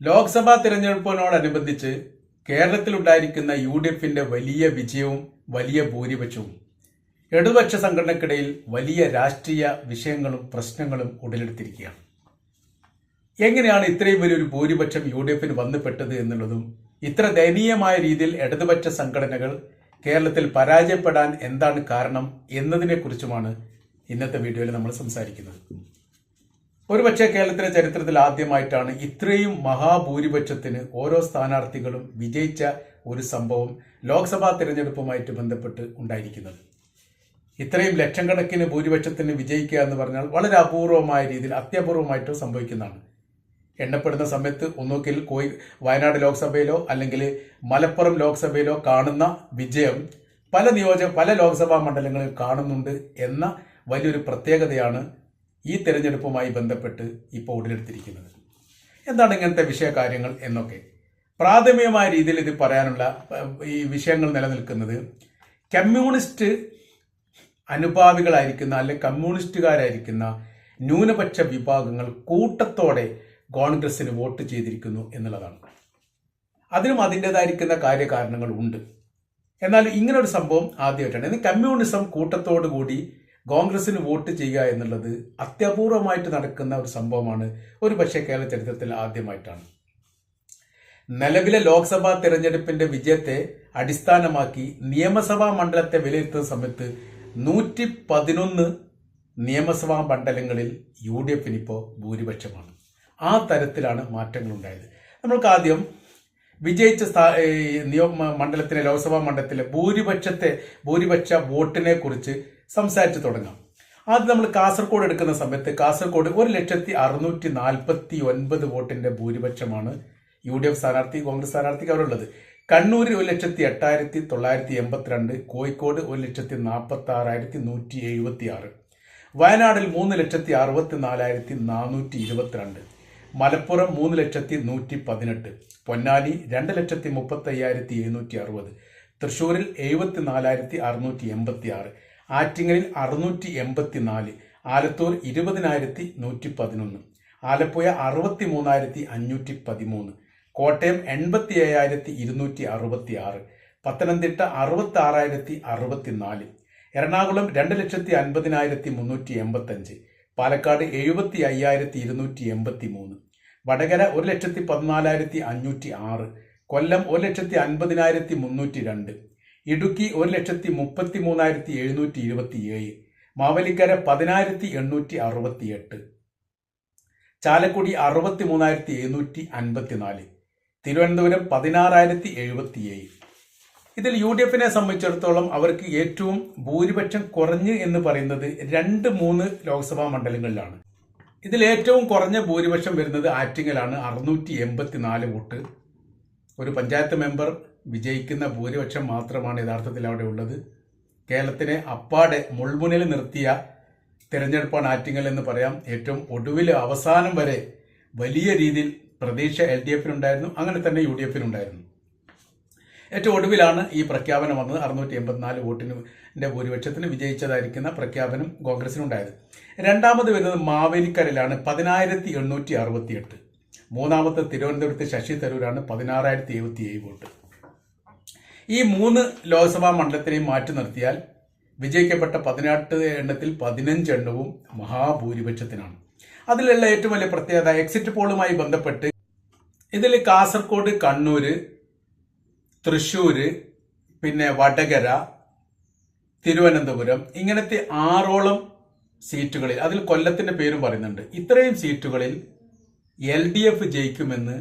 ലോക്സഭാ തിരഞ്ഞെടുപ്പിനോടനുബന്ധിച്ച് കേരളത്തിലുണ്ടായിരിക്കുന്ന U D എഫിന്റെ വലിയ വിജയവും വലിയ ഭൂരിപക്ഷവും. ഇടതുപക്ഷ സംഘടനക്കിടയിൽ വലിയ രാഷ്ട്രീയ വിഷയങ്ങളും പ്രശ്നങ്ങളും ഉടലെടുത്തിരിക്കുകയാണ്. എങ്ങനെയാണ് ഇത്രയും വലിയൊരു ഭൂരിപക്ഷം യു ഡി എഫിന് വന്നുപെട്ടത് എന്നുള്ളതും ഇത്ര ദയനീയമായ രീതിയിൽ ഇടതുപക്ഷ സംഘടനകൾ കേരളത്തിൽ പരാജയപ്പെടാൻ എന്താണ് കാരണം എന്നതിനെക്കുറിച്ചുമാണ് ഇന്നത്തെ വീഡിയോയിൽ നമ്മൾ സംസാരിക്കുന്നത്. ഒരുപക്ഷെ കേരളത്തിലെ ചരിത്രത്തിൽ ആദ്യമായിട്ടാണ് ഇത്രയും മഹാഭൂരിപക്ഷത്തിന് ഓരോ സ്ഥാനാർത്ഥികളും വിജയിച്ച ഒരു സംഭവം ലോക്സഭാ തിരഞ്ഞെടുപ്പുമായിട്ട് ബന്ധപ്പെട്ട് ഉണ്ടായിരിക്കുന്നത്. ഇത്രയും ലക്ഷക്കണക്കിന് ഭൂരിപക്ഷത്തിന് വിജയിക്കുക എന്ന് പറഞ്ഞാൽ വളരെ അപൂർവമായ രീതിയിൽ അത്യപൂർവമായിട്ട് സംഭവിക്കുന്നതാണ്. എണ്ണപ്പെടുന്ന സമയത്ത് ഒന്നുകിൽ കോയി വയനാട് ലോക്സഭയിലോ അല്ലെങ്കിൽ മലപ്പുറം ലോക്സഭയിലോ കാണുന്ന വിജയം പല നിയോജക പല ലോക്സഭാ മണ്ഡലങ്ങളിൽ കാണുന്നുണ്ട് എന്ന വലിയൊരു പ്രത്യേകതയാണ് ഈ തെരഞ്ഞെടുപ്പുമായി ബന്ധപ്പെട്ട് ഇപ്പോൾ ഉടലെടുത്തിരിക്കുന്നത്. എന്താണ് ഇങ്ങനത്തെ വിഷയകാര്യങ്ങൾ എന്നൊക്കെ. പ്രാഥമികമായ രീതിയിൽ ഇത് പറയാനുള്ള ഈ വിഷയങ്ങൾ നിലനിൽക്കുന്നത് കമ്മ്യൂണിസ്റ്റ് അനുഭാവികളായിരിക്കുന്ന അല്ലെ കമ്മ്യൂണിസ്റ്റുകാരായിരിക്കുന്ന ന്യൂനപക്ഷ വിഭാഗങ്ങൾ കൂട്ടത്തോടെ കോൺഗ്രസിന് വോട്ട് ചെയ്തിരിക്കുന്നു എന്നുള്ളതാണ്. അതിനും അതിന്റെതായിരിക്കുന്ന കാര്യകാരണങ്ങൾ ഉണ്ട് എന്നാൽ ഇങ്ങനൊരു സംഭവം ആദ്യമായിട്ടാണ്. ഇന്ന് കമ്മ്യൂണിസം കൂട്ടത്തോടു കൂടി കോൺഗ്രസിന് വോട്ട് ചെയ്യുക എന്നുള്ളത് അത്യപൂർവമായിട്ട് നടക്കുന്ന ഒരു സംഭവമാണ്. ഒരു പക്ഷേ കേരള ചരിത്രത്തിൽ ആദ്യമായിട്ടാണ്. നിലവിലെ ലോക്സഭാ തെരഞ്ഞെടുപ്പിന്റെ വിജയത്തെ അടിസ്ഥാനമാക്കി നിയമസഭാ മണ്ഡലത്തെ വിലയിരുത്തുന്ന സമയത്ത് നൂറ്റി പതിനൊന്ന് നിയമസഭാ മണ്ഡലങ്ങളിൽ യു ഡി എഫിന് ഇപ്പോൾ ഭൂരിപക്ഷമാണ്. ആ തരത്തിലാണ് മാറ്റങ്ങൾ ഉണ്ടായത് നമ്മൾക്ക് ആദ്യം വിജയിച്ച സ്ഥാ- നിയമ മണ്ഡലത്തിലെ ലോക്സഭാ മണ്ഡലത്തിലെ ഭൂരിപക്ഷത്തെ ഭൂരിപക്ഷ വോട്ടിനെ കുറിച്ച് സംസാരിച്ചു തുടങ്ങാം. ആദ്യം നമ്മൾ കാസർഗോഡ് എടുക്കുന്ന സമയത്ത് കാസർഗോഡ് ഒരു ലക്ഷത്തി അറുന്നൂറ്റി നാൽപ്പത്തി ഒൻപത് വോട്ടിന്റെ ഭൂരിപക്ഷമാണ് യു ഡി എഫ് സ്ഥാനാർത്ഥി കോൺഗ്രസ് സ്ഥാനാർത്ഥിക്ക് അവരുള്ളത്. കണ്ണൂരിൽ ഒരു ലക്ഷത്തി എട്ടായിരത്തി തൊള്ളായിരത്തി എൺപത്തിരണ്ട് കോഴിക്കോട് ഒരു ലക്ഷത്തി നാൽപ്പത്തി ആറായിരത്തി നൂറ്റി എഴുപത്തി ആറ് വയനാടിൽ മൂന്ന് ലക്ഷത്തി അറുപത്തി നാലായിരത്തി നാനൂറ്റി ഇരുപത്തിരണ്ട് മലപ്പുറം മൂന്ന് ലക്ഷത്തി നൂറ്റി പതിനെട്ട് പൊന്നാനി രണ്ട് ലക്ഷത്തി മുപ്പത്തി അയ്യായിരത്തി എഴുന്നൂറ്റി അറുപത് തൃശ്ശൂരിൽ എഴുപത്തി നാലായിരത്തി അറുന്നൂറ്റി എൺപത്തി ആറ് ആറ്റിങ്ങലിൽ അറുന്നൂറ്റി എൺപത്തി നാല് ആലത്തൂർ ഇരുപതിനായിരത്തി നൂറ്റി പതിനൊന്ന് ആലപ്പുഴ അറുപത്തി മൂന്നായിരത്തി അഞ്ഞൂറ്റി പതിമൂന്ന് കോട്ടയം എൺപത്തി ഏഴായിരത്തി ഇരുന്നൂറ്റി അറുപത്തി ആറ് പത്തനംതിട്ട അറുപത്തി ആറായിരത്തി അറുപത്തി നാല് എറണാകുളം രണ്ട് ലക്ഷത്തി അൻപതിനായിരത്തി മുന്നൂറ്റി എൺപത്തഞ്ച് പാലക്കാട് എഴുപത്തി അയ്യായിരത്തി ഇരുന്നൂറ്റി എൺപത്തി മൂന്ന് വടകര ഒരു ലക്ഷത്തി പതിനാലായിരത്തി അഞ്ഞൂറ്റി ആറ് കൊല്ലം ഒരു ലക്ഷത്തി അൻപതിനായിരത്തി മുന്നൂറ്റി രണ്ട് ഇടുക്കി ഒരു ലക്ഷത്തി മുപ്പത്തി മൂന്നായിരത്തി എഴുന്നൂറ്റി ഇരുപത്തി ഏഴ് മാവലിക്കര പതിനായിരത്തി എണ്ണൂറ്റി അറുപത്തി എട്ട് ചാലക്കുടി അറുപത്തി മൂന്നായിരത്തി എഴുന്നൂറ്റി അൻപത്തി നാല് തിരുവനന്തപുരം പതിനാറായിരത്തി എഴുപത്തി ഏഴ് ഇതിൽ യു ഡി എഫിനെ സംബന്ധിച്ചിടത്തോളം അവർക്ക് ഏറ്റവും ഭൂരിപക്ഷം കുറഞ്ഞ് എന്ന് പറയുന്നത് രണ്ട് മൂന്ന് ലോക്സഭാ മണ്ഡലങ്ങളിലാണ്. ഇതിൽ ഏറ്റവും കുറഞ്ഞ ഭൂരിപക്ഷം വരുന്നത് ആറ്റിങ്ങലാണ് അറുന്നൂറ്റി എൺപത്തി നാല് വോട്ട്. ഒരു പഞ്ചായത്ത് മെമ്പർ വിജയിക്കുന്ന ഭൂരിപക്ഷം മാത്രമാണ് യഥാർത്ഥത്തിൽ അവിടെ ഉള്ളത്. കേരളത്തിനെ അപ്പാടെ മുൾമുനിൽ നിർത്തിയ തിരഞ്ഞെടുപ്പാണ് ആറ്റിങ്ങൽ എന്ന് പറയാം. ഏറ്റവും ഒടുവിൽ അവസാനം വരെ വലിയ രീതിയിൽ പ്രതീക്ഷ എൽ ഡി എഫിനുണ്ടായിരുന്നു. അങ്ങനെ തന്നെ യു ഡി എഫിനുണ്ടായിരുന്നു. ഏറ്റവും ഒടുവിലാണ് ഈ പ്രഖ്യാപനം വന്നത്. അറുന്നൂറ്റി എൺപത്തിനാല് വോട്ടിന്റെ ഭൂരിപക്ഷത്തിന് വിജയിച്ചതായിരിക്കുന്ന പ്രഖ്യാപനം കോൺഗ്രസിനുണ്ടായത്. രണ്ടാമത് വരുന്നത് മാവേലിക്കരയിലാണ്. പതിനായിരത്തി എണ്ണൂറ്റി അറുപത്തി എട്ട് മൂന്നാമത്തെ തിരുവനന്തപുരത്ത് ശശി തരൂരാണ് പതിനാറായിരത്തി എഴുപത്തി ഏഴ് വോട്ട്. ഈ മൂന്ന് ലോക്സഭാ മണ്ഡലത്തിനെയും മാറ്റി നിർത്തിയാൽ വിജയിക്കപ്പെട്ട പതിനെട്ട് എണ്ണത്തിൽ പതിനഞ്ച് എണ്ണവും മഹാഭൂരിപക്ഷത്തിനാണ്. അതിലുള്ള ഏറ്റവും വലിയ പ്രത്യേകത എക്സിറ്റ് പോളുമായി ബന്ധപ്പെട്ട് ഇതിൽ കാസർഗോഡ് കണ്ണൂര് തൃശ്ശൂർ പിന്നെ വടകര തിരുവനന്തപുരം ഇങ്ങനത്തെ ആറോളം സീറ്റുകളിൽ അതിൽ കൊല്ലത്തിന്റെ പേരും പറയുന്നുണ്ട്. ഇത്രയും സീറ്റുകളിൽ എൽ ഡി എഫ് ജയിക്കുമെന്ന്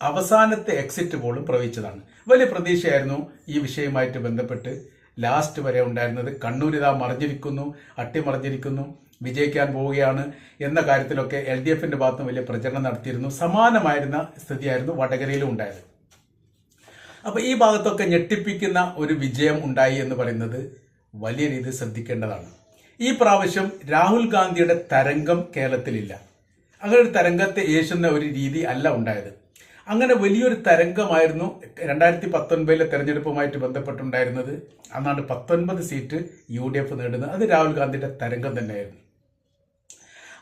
അവസാനത്തെ എക്സിറ്റ് പോളും പ്രവചിച്ചതാണ് വലിയ പ്രതീക്ഷയായിരുന്നു ഈ വിഷയവുമായിട്ട് ബന്ധപ്പെട്ട്. ലാസ്റ്റ് വരെ ഉണ്ടായിരുന്നത് കണ്ണൂർ ഇതാ മറിഞ്ഞിരിക്കുന്നു അട്ടിമറിഞ്ഞിരിക്കുന്നു വിജയിക്കാൻ പോവുകയാണ് എന്ന കാര്യത്തിലൊക്കെ എൽ ഡി എഫിന്റെ ഭാഗത്തുനിന്ന് വലിയ പ്രചരണം നടത്തിയിരുന്നു. സമാനമായിരുന്ന സ്ഥിതിയായിരുന്നു വടകരയിലും ഉണ്ടായത്. അപ്പൊ ഈ ഭാഗത്തൊക്കെ ഞെട്ടിപ്പിക്കുന്ന ഒരു വിജയം ഉണ്ടായി എന്ന് പറയുന്നത് വലിയ രീതിയിൽ ശ്രദ്ധിക്കേണ്ടതാണ്. ഈ പ്രാവശ്യം രാഹുൽ ഗാന്ധിയുടെ തരംഗം കേരളത്തിലില്ല. അങ്ങനെ ഒരു തരംഗത്തെ ഏശുന്ന ഒരു രീതി അല്ല ഉണ്ടായത്. അങ്ങനെ വലിയൊരു തരംഗമായിരുന്നു രണ്ടായിരത്തി പത്തൊൻപതിലെ തെരഞ്ഞെടുപ്പുമായിട്ട് ബന്ധപ്പെട്ടുണ്ടായിരുന്നത്. അന്നാണ് പത്തൊൻപത് സീറ്റ് യു ഡി എഫ് നേടുന്നത്. അത് രാഹുൽ ഗാന്ധിയുടെ തരംഗം തന്നെയായിരുന്നു.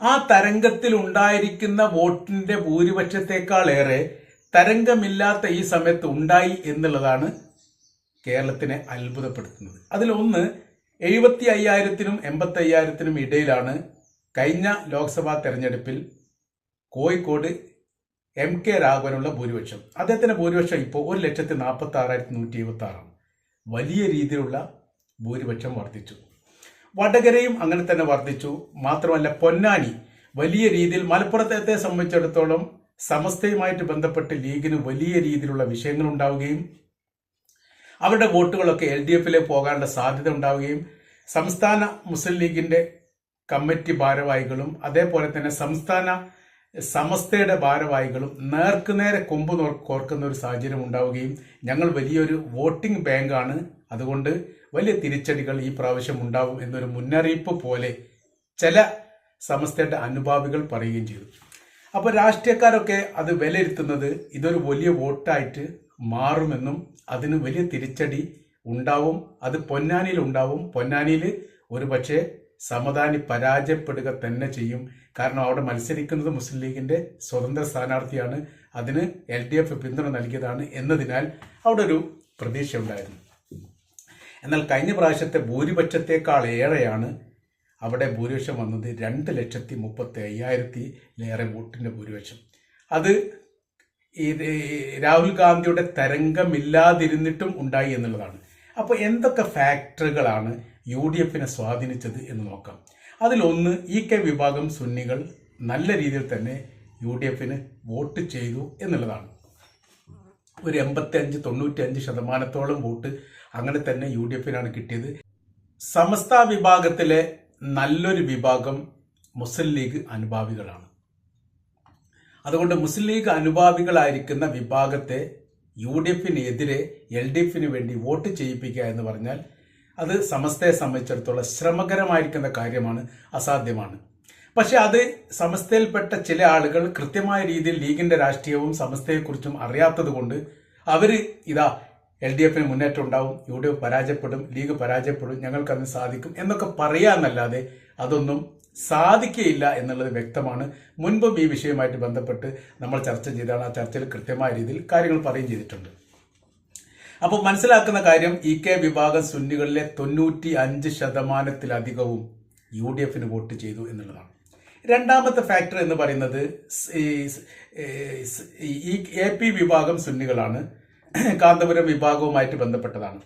ആ തരംഗത്തിൽ ഉണ്ടായിരിക്കുന്ന വോട്ടിന്റെ ഭൂരിപക്ഷത്തെക്കാളേറെ തരംഗമില്ലാത്ത ഈ സമയത്ത് ഉണ്ടായി എന്നുള്ളതാണ് കേരളത്തിനെ അത്ഭുതപ്പെടുത്തുന്നത്. അതിലൊന്ന് എഴുപത്തി അയ്യായിരത്തിനും എൺപത്തി അയ്യായിരത്തിനും ഇടയിലാണ് കഴിഞ്ഞ ലോക്സഭാ തെരഞ്ഞെടുപ്പിൽ കോഴിക്കോട് എം കെ രാഘവനുള്ള ഭൂരിപക്ഷം. അദ്ദേഹത്തിന്റെ ഭൂരിപക്ഷം ഇപ്പോൾ ഒരു ലക്ഷത്തി നാൽപ്പത്തി ആറായിരത്തി നൂറ്റി എഴുപത്തി ആറാണ് വലിയ രീതിയിലുള്ള ഭൂരിപക്ഷം വർദ്ധിച്ചു. വടകരയും അങ്ങനെ തന്നെ വർദ്ധിച്ചു. മാത്രമല്ല പൊന്നാനി വലിയ രീതിയിൽ മലപ്പുറത്തെ സംബന്ധിച്ചിടത്തോളം സമസ്തയുമായിട്ട് ബന്ധപ്പെട്ട് ലീഗിന് വലിയ രീതിയിലുള്ള വിഷയങ്ങൾ ഉണ്ടാവുകയും അവരുടെ വോട്ടുകളൊക്കെ എൽ ഡി എഫിലേക്ക് പോകാനുള്ള സാധ്യത ഉണ്ടാവുകയും സംസ്ഥാന മുസ്ലിം ലീഗിന്റെ കമ്മിറ്റി ഭാരവാഹികളും അതേപോലെ തന്നെ സംസ്ഥാന സമസ്തയുടെ ഭാരവാഹികളും നേർക്കുനേരെ കൊമ്പ് കോർക്കുന്ന ഒരു സാഹചര്യം ഉണ്ടാവുകയും ഞങ്ങൾ വലിയൊരു വോട്ടിംഗ് ബാങ്കാണ്. അതുകൊണ്ട് വലിയ തിരിച്ചടികൾ ഈ പ്രാവശ്യം ഉണ്ടാവും എന്നൊരു മുന്നറിയിപ്പ് പോലെ ചില സമസ്തയുടെ അനുഭാവികൾ പറയുകയും ചെയ്തു. അപ്പോൾ രാഷ്ട്രീയക്കാരൊക്കെ അത് വിലയിരുത്തുന്നത് ഇതൊരു വലിയ വോട്ടായിട്ട് മാറുമെന്നും അതിന് വലിയ തിരിച്ചടി ഉണ്ടാവും. അത് പൊന്നാനിയിൽ ഉണ്ടാവും. പൊന്നാനിയിൽ ഒരു പക്ഷേ സമദാനി പരാജയപ്പെടുക തന്നെ ചെയ്യും. കാരണം അവിടെ മത്സരിക്കുന്നത് മുസ്ലിം ലീഗിന്റെ സ്വതന്ത്ര സ്ഥാനാർത്ഥിയാണ്. അതിന് എൽ ഡി എഫ് പിന്തുണ നൽകിയതാണ് എന്നതിനാൽ അവിടെ ഒരു പ്രതീക്ഷ ഉണ്ടായിരുന്നു എന്നാൽ കഴിഞ്ഞ പ്രാവശ്യത്തെ ഭൂരിപക്ഷത്തേക്കാൾ ഏറെയാണ് അവിടെ ഭൂരിപക്ഷം വന്നത് രണ്ട് ലക്ഷത്തി മുപ്പത്തി അയ്യായിരത്തിലേറെ വോട്ടിന്റെ ഭൂരിപക്ഷം. അത് ഈ രാഹുൽ ഗാന്ധിയുടെ തരംഗമില്ലാതിരുന്നിട്ടും ഉണ്ടായി എന്നുള്ളതാണ്. അപ്പോൾ എന്തൊക്കെ ഫാക്ടറുകളാണ് യു ഡി എഫിനെ സ്വാധീനിച്ചത് എന്ന് നോക്കാം. അതിലൊന്ന് ഇ കെ വിഭാഗം സുന്നികൾ നല്ല രീതിയിൽ തന്നെ യു ഡി എഫിന് വോട്ട് ചെയ്തു എന്നുള്ളതാണ്. ഒരു എൺപത്തി അഞ്ച് തൊണ്ണൂറ്റി അഞ്ച് ശതമാനത്തോളം വോട്ട് അങ്ങനെ തന്നെ യു ഡി എഫിനാണ് കിട്ടിയത്. സമസ്ത വിഭാഗത്തിലെ നല്ലൊരു വിഭാഗം മുസ്ലിം ലീഗ് അനുഭാവികളാണ്. അതുകൊണ്ട് മുസ്ലിം ലീഗ് അനുഭാവികളായിരിക്കുന്ന വിഭാഗത്തെ യു ഡി എഫിനെതിരെ എൽ ഡി എഫിന് വേണ്ടി വോട്ട് ചെയ്യിപ്പിക്കുക എന്ന് പറഞ്ഞാൽ അത് സമസ്തയെ സംബന്ധിച്ചിടത്തോളം ശ്രമകരമായിരിക്കുന്ന കാര്യമാണ് അസാധ്യമാണ്. പക്ഷെ അത് സമസ്തയിൽപ്പെട്ട ചില ആളുകൾ കൃത്യമായ രീതിയിൽ ലീഗിന്റെ രാഷ്ട്രീയവും സമസ്തയെക്കുറിച്ചും അറിയാത്തത് കൊണ്ട് അവർ ഇതാ എൽ ഡി എഫിന് മുന്നേറ്റം ഉണ്ടാവും യു ഡി എഫ് പരാജയപ്പെടും ലീഗ് പരാജയപ്പെടും ഞങ്ങൾക്കതിന് സാധിക്കും എന്നൊക്കെ പറയാന്നല്ലാതെ അതൊന്നും സാധിക്കുകയില്ല എന്നുള്ളത് വ്യക്തമാണ്. മുൻപും ഈ വിഷയവുമായിട്ട് ബന്ധപ്പെട്ട് നമ്മൾ ചർച്ച ചെയ്താണ് ആ ചർച്ചയിൽ കൃത്യമായ രീതിയിൽ കാര്യങ്ങൾ പറയുകയും ചെയ്തിട്ടുണ്ട്. അപ്പോൾ മനസ്സിലാക്കുന്ന കാര്യം ഇ കെ വിഭാഗം സുന്നികളിലെ തൊണ്ണൂറ്റി അഞ്ച് ശതമാനത്തിലധികവും യു ഡി എഫിന് വോട്ട് ചെയ്തു എന്നുള്ളതാണ്. രണ്ടാമത്തെ ഫാക്ടർ എന്ന് പറയുന്നത് ഈ എ പി വിഭാഗം സുന്നികളാണ്. കാന്തപുരം വിഭാഗവുമായിട്ട് ബന്ധപ്പെട്ടതാണ്.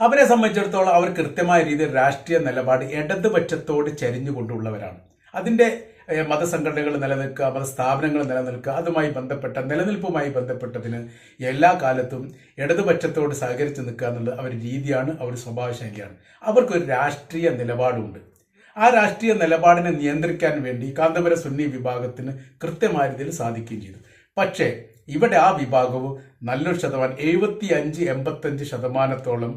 അവരെ സംബന്ധിച്ചിടത്തോളം അവർ കൃത്യമായ രീതിയിൽ രാഷ്ട്രീയ നിലപാട് ഇടതുപക്ഷത്തോട് ചരിഞ്ഞുകൊണ്ടുള്ളവരാണ്. അതിന്റെ ഏഹ്, മതസംഘടനകൾ നിലനിൽക്കുക മതസ്ഥാപനങ്ങൾ നിലനിൽക്കുക അതുമായി ബന്ധപ്പെട്ട നിലനിൽപ്പുമായി ബന്ധപ്പെട്ടതിന് എല്ലാ കാലത്തും ഇടതുപക്ഷത്തോട് സഹകരിച്ച് നിൽക്കുക എന്നുള്ളത് അവരുടെ രീതിയാണ് അവരുടെ സ്വഭാവ ശൈലിയാണ് അവർക്കൊരു രാഷ്ട്രീയ നിലപാടുണ്ട്. ആ രാഷ്ട്രീയ നിലപാടിനെ നിയന്ത്രിക്കാൻ വേണ്ടി കാന്തപുര സുന്നി വിഭാഗത്തിന് കൃത്യമായ രീതിയിൽ സാധിക്കുകയും ചെയ്തു. പക്ഷേ ഇവിടെ ആ വിഭാഗവും നല്ലൊരു ശതമാനം എഴുപത്തി അഞ്ച് എൺപത്തഞ്ച് ശതമാനത്തോളം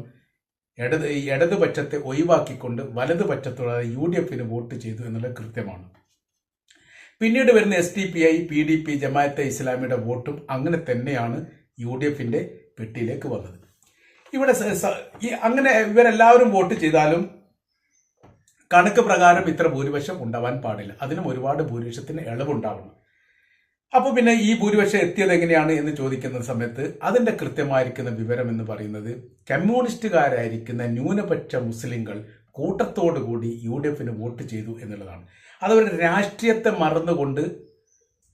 ഇടത് ഇടതുപക്ഷത്തെ ഒഴിവാക്കിക്കൊണ്ട് വലതുപക്ഷത്തോടെ യു ഡി എഫിന് വോട്ട് ചെയ്തു എന്നുള്ളത് കൃത്യമാണ്. പിന്നീട് വരുന്ന S D P I P D P Jamaat-e ഇസ്ലാമിയുടെ വോട്ടും അങ്ങനെ തന്നെയാണ് യു ഡി എഫിന്റെ പെട്ടിയിലേക്ക് വന്നത്. ഇവിടെ അങ്ങനെ ഇവരെല്ലാവരും വോട്ട് ചെയ്താലും കണക്ക് പ്രകാരം ഇത്ര ഭൂരിപക്ഷം ഉണ്ടാവാൻ പാടില്ല. അതിനും ഒരുപാട് ഭൂരിപക്ഷത്തിന് ഇളവുണ്ടാവണം. അപ്പോൾ പിന്നെ ഈ ഭൂരിപക്ഷം എത്തിയത് എങ്ങനെയാണ് എന്ന് ചോദിക്കുന്ന സമയത്ത് അതിന്റെ കൃത്യമായിരിക്കുന്ന വിവരം എന്ന് പറയുന്നത് കമ്മ്യൂണിസ്റ്റുകാരായിരിക്കുന്ന ന്യൂനപക്ഷ മുസ്ലിങ്ങൾ കൂട്ടത്തോടുകൂടി യു ഡി എഫിന് വോട്ട് ചെയ്തു എന്നുള്ളതാണ്. അതവരുടെ രാഷ്ട്രീയത്തെ മറന്നുകൊണ്ട്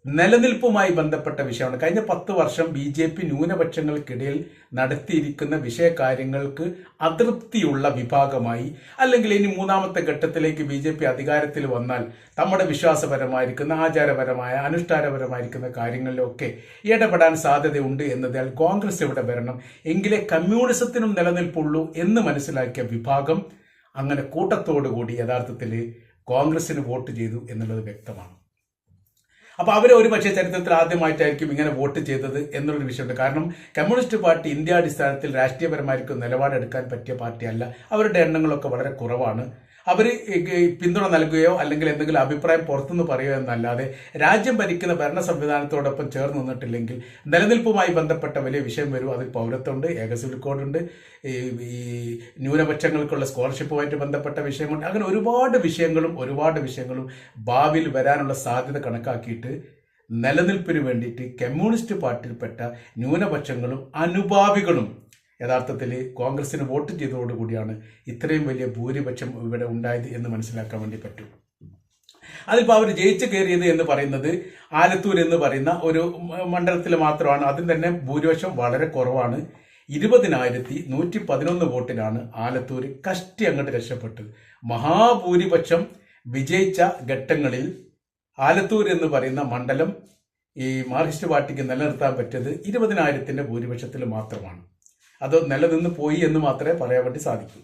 നിലനിൽപ്പുമായി ബന്ധപ്പെട്ട വിഷയമാണ്. കഴിഞ്ഞ പത്ത് വർഷം ബി ജെ പി ന്യൂനപക്ഷങ്ങൾക്കിടയിൽ നടത്തിയിരിക്കുന്ന വിഷയകാര്യങ്ങൾക്ക് അതൃപ്തിയുള്ള വിഭാഗമായി അല്ലെങ്കിൽ ഇനി മൂന്നാമത്തെ ഘട്ടത്തിലേക്ക് ബി ജെ പി അധികാരത്തിൽ വന്നാൽ നമ്മുടെ വിശ്വാസപരമായിരിക്കുന്ന ആചാരപരമായ അനുഷ്ഠാനപരമായിരിക്കുന്ന കാര്യങ്ങളിലൊക്കെ ഇടപെടാൻ സാധ്യതയുണ്ട് എന്നതിനാൽ കോൺഗ്രസ് ഇവിടെ വരണം. എങ്കിലേ കമ്മ്യൂണിസത്തിനും നിലനിൽപ്പുള്ളൂ എന്ന് മനസ്സിലാക്കിയ വിഭാഗം അങ്ങനെ കൂട്ടത്തോടുകൂടി യഥാർത്ഥത്തിൽ കോൺഗ്രസിന് വോട്ട് ചെയ്തു എന്നുള്ളത് വ്യക്തമാണ്. അപ്പോൾ അവർ ഒരു പക്ഷേ ചരിത്രത്തിൽ ആദ്യമായിട്ടായിരിക്കും ഇങ്ങനെ വോട്ട് ചെയ്തത് എന്നുള്ളൊരു വിഷയമുണ്ട്. കാരണം കമ്മ്യൂണിസ്റ്റ് പാർട്ടി ഇന്ത്യ അടിസ്ഥാനത്തിൽ രാഷ്ട്രീയപരമായിരിക്കും നിലപാടെടുക്കാൻ പറ്റിയ പാർട്ടിയല്ല. അവരുടെ എണ്ണങ്ങളൊക്കെ വളരെ കുറവാണ്. അവർ പിന്തുണ നൽകുകയോ അല്ലെങ്കിൽ എന്തെങ്കിലും അഭിപ്രായം പുറത്തുനിന്ന് പറയുകയോ എന്നല്ലാതെ രാജ്യം ഭരിക്കുന്ന ഭരണ സംവിധാനത്തോടൊപ്പം ചേർന്ന് നിന്നിട്ടില്ലെങ്കിൽ നിലനിൽപ്പുമായി ബന്ധപ്പെട്ട വലിയ വിഷയം വരും. അതിൽ പൗരത്വമുണ്ട് ഏക സിവിൽ കോഡുണ്ട് ഈ ന്യൂനപക്ഷങ്ങൾക്കുള്ള സ്കോളർഷിപ്പുമായിട്ട് ബന്ധപ്പെട്ട വിഷയമുണ്ട് അങ്ങനെ ഒരുപാട് വിഷയങ്ങളും ഒരുപാട് വിഷയങ്ങളും ഭാവിയിൽ വരാനുള്ള സാധ്യത കണക്കാക്കിയിട്ട് നിലനിൽപ്പിന് വേണ്ടിയിട്ട് കമ്മ്യൂണിസ്റ്റ് പാർട്ടിയിൽപ്പെട്ട ന്യൂനപക്ഷങ്ങളും അനുഭാവികളും യഥാർത്ഥത്തിൽ കോൺഗ്രസിന് വോട്ട് ചെയ്തതോടുകൂടിയാണ് ഇത്രയും വലിയ ഭൂരിപക്ഷം ഇവിടെ ഉണ്ടായത് എന്ന് മനസ്സിലാക്കാൻ വേണ്ടി പറ്റും. അതിപ്പോൾ അവർ ജയിച്ചു കയറിയത് എന്ന് പറയുന്നത് ആലത്തൂർ എന്ന് പറയുന്ന ഒരു മണ്ഡലത്തിൽ മാത്രമാണ്. അതിന് തന്നെ ഭൂരിപക്ഷം വളരെ കുറവാണ്. ഇരുപതിനായിരത്തി നൂറ്റി പതിനൊന്ന് വോട്ടിനാണ് ആലത്തൂർ കഷ്ടി അങ്ങോട്ട് രക്ഷപ്പെട്ടത്. മഹാഭൂരിപക്ഷം വിജയിച്ച ഘട്ടങ്ങളിൽ ആലത്തൂർ എന്ന് പറയുന്ന മണ്ഡലം ഈ മാർക്സിസ്റ്റ് പാർട്ടിക്ക് നിലനിർത്താൻ പറ്റിയത് ഇരുപതിനായിരത്തിന്റെ ഭൂരിപക്ഷത്തിൽ മാത്രമാണ്. അത് നിലനിന്ന് പോയി എന്ന് മാത്രമേ പറയാൻ വേണ്ടി സാധിക്കൂ.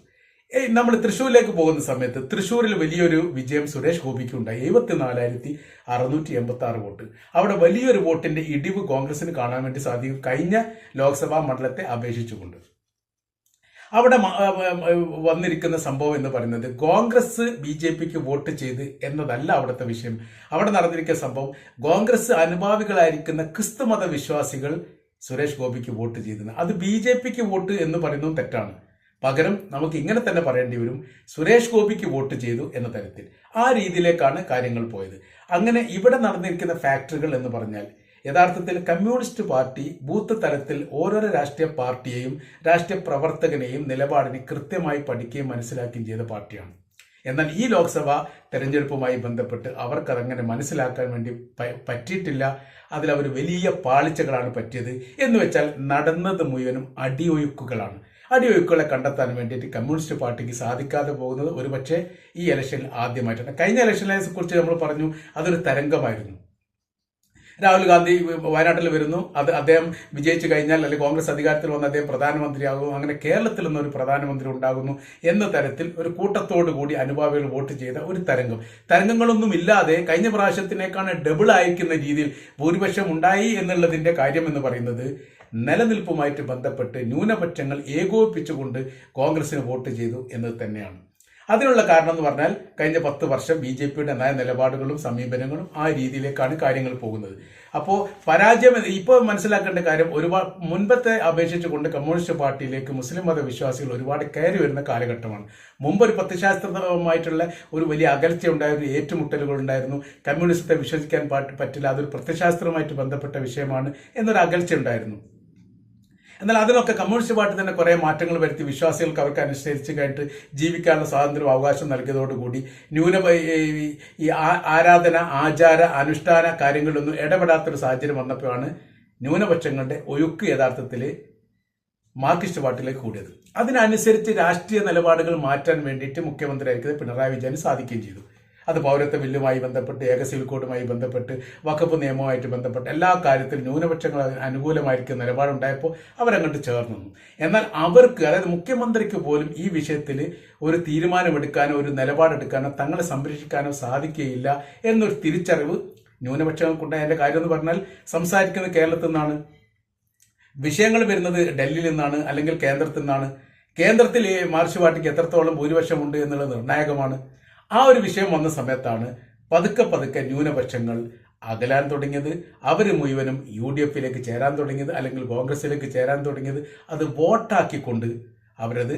നമ്മൾ തൃശ്ശൂരിലേക്ക് പോകുന്ന സമയത്ത് തൃശ്ശൂരിൽ വലിയൊരു വിജയം സുരേഷ് ഗോപിക്ക് ഉണ്ടായി. എഴുപത്തിനാലായിരത്തി അറുന്നൂറ്റി എൺപത്തി ആറ് വോട്ട്. അവിടെ വലിയൊരു വോട്ടിന്റെ ഇടിവ് കോൺഗ്രസിന് കാണാൻ വേണ്ടി സാധിക്കും കഴിഞ്ഞ ലോക്സഭാ മണ്ഡലത്തെ അപേക്ഷിച്ചുകൊണ്ട്. അവിടെ വന്നിരിക്കുന്ന സംഭവം എന്ന് പറയുന്നത് കോൺഗ്രസ് ബി ജെ പിക്ക് വോട്ട് ചെയ്ത് എന്നതല്ല അവിടുത്തെ വിഷയം. അവിടെ നടന്നിരിക്കുന്ന സംഭവം കോൺഗ്രസ് അനുഭാവികളായിരിക്കുന്ന ക്രിസ്തുമത വിശ്വാസികൾ സുരേഷ് ഗോപിക്ക് വോട്ട് ചെയ്തത്. അത് ബി ജെ പിക്ക് വോട്ട് എന്ന് പറയുന്നതും തെറ്റാണ്. പകരം നമുക്ക് ഇങ്ങനെ തന്നെ പറയേണ്ടി വരും സുരേഷ് ഗോപിക്ക് വോട്ട് ചെയ്തു എന്ന തരത്തിൽ. ആ രീതിയിലേക്കാണ് കാര്യങ്ങൾ പോയത്. അങ്ങനെ ഇവിടെ നടന്നിരിക്കുന്ന ഫാക്ടറികൾ എന്ന് പറഞ്ഞാൽ യഥാർത്ഥത്തിൽ കമ്മ്യൂണിസ്റ്റ് പാർട്ടി ബൂത്ത് തലത്തിൽ ഓരോരോ രാഷ്ട്രീയ പാർട്ടിയെയും രാഷ്ട്രീയ പ്രവർത്തകനെയും നിലപാടിനെ കൃത്യമായി പഠിക്കുകയും മനസ്സിലാക്കുകയും ചെയ്ത പാർട്ടിയാണ്. എന്നാൽ ഈ ലോക്സഭ തെരഞ്ഞെടുപ്പുമായി ബന്ധപ്പെട്ട് അവർക്ക് അതങ്ങനെ മനസ്സിലാക്കാൻ വേണ്ടി പറ്റിയിട്ടില്ല. അതിൽ അവർ വലിയ പാളിച്ചകളാണ് പറ്റിയത്. എന്ന് വെച്ചാൽ നടന്നത് മുഴുവനും അടിയൊഴുക്കുകളാണ്. അടിയൊഴുക്കുകളെ കണ്ടെത്താൻ വേണ്ടിയിട്ട് കമ്മ്യൂണിസ്റ്റ് പാർട്ടിക്ക് സാധിക്കാതെ പോകുന്നത് ഒരുപക്ഷെ ഈ ഇലക്ഷനിൽ ആദ്യമായിട്ടാണ്. കഴിഞ്ഞ ഇലക്ഷനെ കുറിച്ച് നമ്മൾ പറഞ്ഞു അതൊരു തരംഗമായിരുന്നു. രാഹുൽ ഗാന്ധി വയനാട്ടിൽ വരുന്നു. അത് അദ്ദേഹം വിജയിച്ചു കഴിഞ്ഞാൽ അല്ലെങ്കിൽ കോൺഗ്രസ് അധികാരത്തിൽ വന്ന് അദ്ദേഹം പ്രധാനമന്ത്രിയാകും അങ്ങനെ കേരളത്തിൽ നിന്ന് ഒരു പ്രധാനമന്ത്രി ഉണ്ടാകുന്നു എന്ന തരത്തിൽ ഒരു കൂട്ടത്തോടു കൂടി അനുഭാവികൾ വോട്ട് ചെയ്ത ഒരു തരംഗം. തരംഗങ്ങളൊന്നും ഇല്ലാതെ കഴിഞ്ഞ പ്രാവശ്യത്തിനേക്കാണ് ഡബിൾ അയക്കുന്ന രീതിയിൽ ഭൂരിപക്ഷം ഉണ്ടായി എന്നുള്ളതിന്റെ കാര്യം എന്ന് പറയുന്നത് നിലനിൽപ്പുമായിട്ട് ബന്ധപ്പെട്ട് ന്യൂനപക്ഷങ്ങൾ ഏകോപിപ്പിച്ചുകൊണ്ട് കോൺഗ്രസിന് വോട്ട് ചെയ്തു എന്നത് തന്നെയാണ്. അതിനുള്ള കാരണം എന്ന് പറഞ്ഞാൽ കഴിഞ്ഞ പത്ത് വർഷം ബി ജെ പിയുടെ നയ നിലപാടുകളും സമീപനങ്ങളും ആ രീതിയിലേക്കാണ് കാര്യങ്ങൾ പോകുന്നത്. അപ്പോൾ പരാജയം ഇപ്പോൾ മനസ്സിലാക്കേണ്ട കാര്യം ഒരുപാട് മുൻപത്തെ അപേക്ഷിച്ചുകൊണ്ട് കമ്മ്യൂണിസ്റ്റ് പാർട്ടിയിലേക്ക് മുസ്ലിം മത വിശ്വാസികൾ ഒരുപാട് കയറി വരുന്ന കാലഘട്ടമാണ്. മുമ്പ് ഒരു പ്രത്യശാസ്ത്രമായിട്ടുള്ള ഒരു വലിയ അകൽച്ച ഉണ്ടായിരുന്നു ഏറ്റുമുട്ടലുകൾ ഉണ്ടായിരുന്നു. കമ്മ്യൂണിസത്തെ വിശ്വസിക്കാൻ പറ്റില്ല അതൊരു പ്രത്യശാസ്ത്രവുമായിട്ട് ബന്ധപ്പെട്ട വിഷയമാണ് എന്നൊരു അകൽച്ച ഉണ്ടായിരുന്നു. എന്നാൽ അതിനൊക്കെ കമ്മ്യൂണിസ്റ്റ് പാർട്ടി തന്നെ കുറേ മാറ്റങ്ങൾ വരുത്തി വിശ്വാസികൾക്ക് അവർക്ക് അനുസരിച്ച് കഴിഞ്ഞിട്ട് ജീവിക്കാനുള്ള സ്വാതന്ത്ര്യം അവകാശം നൽകിയതോടുകൂടി ന്യൂന ഈ- ഈ ആരാധന ആചാര അനുഷ്ഠാന കാര്യങ്ങളിലൊന്നും ഇടപെടാത്തൊരു സാഹചര്യം വന്നപ്പോഴാണ് ന്യൂനപക്ഷങ്ങളുടെ ഒഴുക്ക് യഥാർത്ഥത്തിൽ മാർക്സിസ്റ്റ് പാർട്ടിയിലേക്ക് കൂടിയത്. അതിനനുസരിച്ച് രാഷ്ട്രീയ നിലപാടുകൾ മാറ്റാൻ വേണ്ടിയിട്ട് മുഖ്യമന്ത്രിയായിരിക്കുന്നത് പിണറായി വിജയന് സാധിക്കുകയും ചെയ്തു. അത് പൗരത്വ ബില്ലുമായി ബന്ധപ്പെട്ട് ഏക സിവിൽ കോഡുമായി ബന്ധപ്പെട്ട് വകുപ്പ് നിയമവുമായിട്ട് ബന്ധപ്പെട്ട് എല്ലാ കാര്യത്തിലും ന്യൂനപക്ഷങ്ങൾ അനുകൂലമായിരിക്കുന്ന നിലപാടുണ്ടായപ്പോൾ അവരങ്ങോട്ട് ചേർന്നു. എന്നാൽ അവർക്ക് അതായത് മുഖ്യമന്ത്രിക്ക് പോലും ഈ വിഷയത്തിൽ ഒരു തീരുമാനമെടുക്കാനോ ഒരു നിലപാടെടുക്കാനോ തങ്ങളെ സംരക്ഷിക്കാനോ സാധിക്കുകയില്ല എന്നൊരു തിരിച്ചറിവ് ന്യൂനപക്ഷങ്ങൾക്കുണ്ടായതിന്റെ കാര്യം എന്ന് പറഞ്ഞാൽ സംസാരിക്കുന്നത് കേരളത്തിൽ നിന്നാണ്. വിഷയങ്ങൾ വരുന്നത് ഡൽഹിയിൽ നിന്നാണ് അല്ലെങ്കിൽ കേന്ദ്രത്തിൽ നിന്നാണ്. കേന്ദ്രത്തിൽ മാർക്സ് പാർട്ടിക്ക് എത്രത്തോളം ഭൂരിപക്ഷമുണ്ട് എന്നുള്ളത് നിർണായകമാണ്. ആ ഒരു വിഷയം വന്ന സമയത്താണ് പതുക്കെ പതുക്കെ ന്യൂനപക്ഷങ്ങൾ അകലാൻ തുടങ്ങിയത്. അവർ മുഴുവനും യു ഡി എഫിലേക്ക് ചേരാൻ തുടങ്ങിയത് അല്ലെങ്കിൽ കോൺഗ്രസിലേക്ക് ചേരാൻ തുടങ്ങിയത്. അത് വോട്ടാക്കിക്കൊണ്ട് അവരത്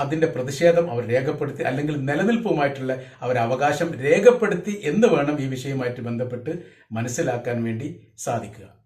അതിന്റെ പ്രതിഷേധം അവർ രേഖപ്പെടുത്തി അല്ലെങ്കിൽ നിലനിൽപ്പുമായിട്ടുള്ള അവർ അവകാശം രേഖപ്പെടുത്തി എന്ന് വേണം ഈ വിഷയവുമായിട്ട് ബന്ധപ്പെട്ട് മനസ്സിലാക്കാൻ വേണ്ടി സാധിക്കുക.